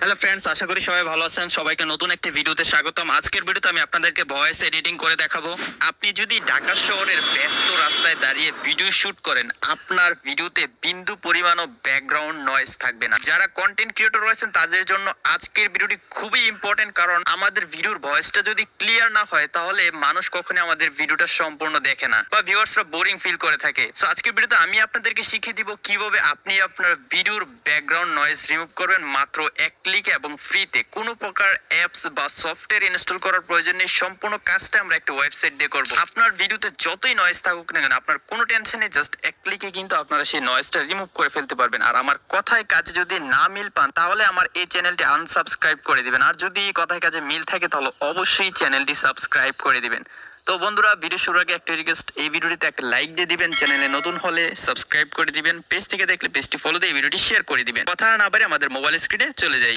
Hello friends আশা করি সবাই ভালো আছেন। সবাইকে নতুন একটি ভিডিওতে স্বাগতম। আজকের ভিডিওতে আমি আপনাদেরকে ভয়েস এডিটিং করে দেখাবো। আপনি যদি ঢাকা শহরের ব্যস্ত রাস্তায় দাঁড়িয়ে ভিডিও শুট করেন, আপনার ভিডিওতে বিন্দু পরিমাণও ব্যাকগ্রাউন্ড নয়েজ থাকবে না। যারা কন্টেন্ট ক্রিয়েটর রয়েছেন, তাদের জন্য আজকের ভিডিওটি খুবই ইম্পর্টেন্ট কারণ আমাদের ভিডিওর ভয়েসটা যদি ক্লিয়ার না হয়, তাহলে মানুষ কখনোই আমাদের ভিডিওটা সম্পূর্ণ দেখে না বা ভিউয়ার্সরা বোরিং ফিল করে থাকে। সো আজকের ভিডিওতে আমি আপনাদেরকে শিখিয়ে দিব কীভাবে আপনি আপনার ভিডিওর ব্যাকগ্রাউন্ড নয়েজ রিমুভ করবেন মাত্র এক ক্লিকে এবং ফ্রিতে কোনো প্রকার অ্যাপস বা সফটওয়্যার ইনস্টল করার প্রয়োজন নেই। সম্পূর্ণ কাজটা আমরা একটা ওয়েবসাইট দিয়ে করব। আপনার ভিডিওতে যতই নয়েজ থাকুক না কেন, আপনার কোনো টেনশন নেই জাস্ট এক ক্লিকে কিন্তু আপনারা সেই নয়েজটা রিমুভ করে ফেলতে পারবেন। আর আমার কথায় কাজে যদি না মিল পান, তাহলে আমার এই চ্যানেলটি আনসাবস্ক্রাইব করে দিবেন। আর যদি কথায় কাজে মিল থাকে, তাহলে অবশ্যই চ্যানেলটি সাবস্ক্রাইব করে দিবেন। তো বন্ধুরা ভিডিও শুরুর আগে একটা রিকোয়েস্ট এই ভিডিওটিতে একটা লাইক দিয়ে দিবেন চ্যানেলে নতুন হলে সাবস্ক্রাইব করে দিবেন পেজ থেকে দেখলে পেজটি ফলো দিয়ে ভিডিওটি শেয়ার করে দিবেন। কথা না বাড়ে আমাদের মোবাইল স্ক্রিনে চলে যাই।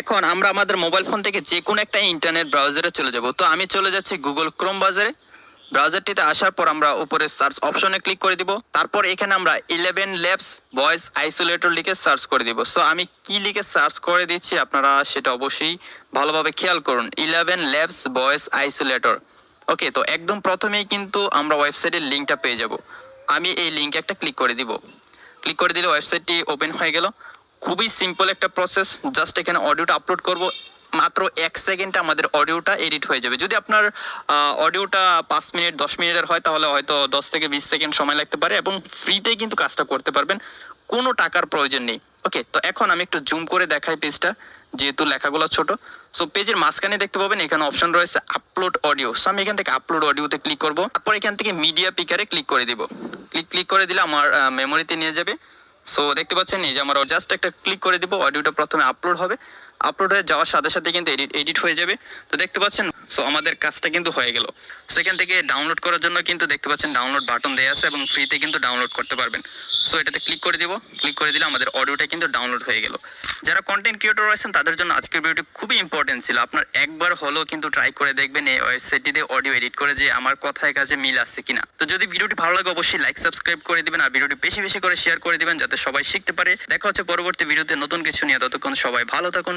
এখন আমরা আমাদের মোবাইল ফোন থেকে যে কোনো একটা ইন্টারনেট ব্রাউজারে চলে যাব। তো আমি চলে যাচ্ছি গুগল ক্রোম বাজারে ব্রাউজারটিতে আসার পর আমরা উপরে সার্চ অপশনে ক্লিক করে দিব। তারপর এখানে আমরা ইলেভেন ল্যাবস ভয়েস আইসোলেটর লিখে সার্চ করে দিব। সো আমি কি লিখে সার্চ করে দিচ্ছি আপনারা সেটা অবশ্যই ভালোভাবে খেয়াল করুন। Eleven Labs voice isolator okay তো একদম প্রথমেই কিন্তু আমরা ওয়েবসাইটের লিঙ্কটা পেয়ে যাব। আমি এই লিঙ্কে একটা ক্লিক করে দিব। ক্লিক করে দিলে ওয়েবসাইটটি ওপেন হয়ে গেল। খুবই সিম্পল একটা প্রসেস জাস্ট এখানে অডিওটা আপলোড করব। মাত্র এক সেকেন্ডে আমাদের অডিওটা এডিট হয়ে যাবে। যদি আপনার অডিওটা পাঁচ মিনিট, দশ মিনিটের হয়, তাহলে হয়তো দশ থেকে বিশ সেকেন্ড সময় লাগতে পারে এবং ফ্রিতেই কিন্তু কাজটা করতে পারবেন। কোনো টাকার প্রয়োজন নেই। ওকে, তো এখন আমি একটু জুম করে দেখাই পেজটা, যেহেতু লেখাগুলো ছোট। সো পেজের মাঝখানে দেখতে পাবেন, এখানে অপশন রয়েছে আপলোড অডিও সো আমি এখান থেকে আপলোড অডিওতে ক্লিক করব। তারপর এখান থেকে মিডিয়া পিকারে ক্লিক করে দিব। ক্লিক ক্লিক করে দিলে আমার মেমোরিতে নিয়ে যাবে। সো দেখতে পাচ্ছেন, এই যে আমার জাস্ট একটা ক্লিক করে দিব অডিওটা প্রথমে আপলোড হবে। আপলোড হয়ে যাওয়ার সাথে সাথে কিন্তু এডিট এডিট হয়ে যাবে। তো দেখতে পাচ্ছেন সো আমাদের কাজটা কিন্তু হয়ে গেল। সেখান থেকে ডাউনলোড করার জন্য কিন্তু দেখতে পাচ্ছেন ডাউনলোড বাটন দেওয়া আছে এবং ফ্রিতে কিন্তু ডাউনলোড করতে পারবেন। সো এটাতে ক্লিক করে দিব। ক্লিক করে দিলে আমাদের অডিওটা কিন্তু ডাউনলোড হয়ে গেল। যারা কন্টেন্ট ক্রিয়েটর রয়েছেন, তাদের জন্য আজকের ভিডিওটি খুবই ইম্পর্টেন্ট ছিল। আপনার একবার হলেও কিন্তু ট্রাই করে দেখবেন এই ওয়েবসাইটটিতে অডিও এডিট করে যে আমার কথায় কাজে মিল আসছে কিনা। তো যদি ভিডিওটি ভালো লাগে, অবশ্যই লাইক সাবস্ক্রাইব করে দিবেন আর ভিডিওটি বেশি বেশি করে শেয়ার করে দিবেন যাতে সবাই শিখতে পারে। দেখা হচ্ছে পরবর্তী ভিডিওতে নতুন কিছু নিয়ে। ততক্ষণ সবাই ভালো থাকুন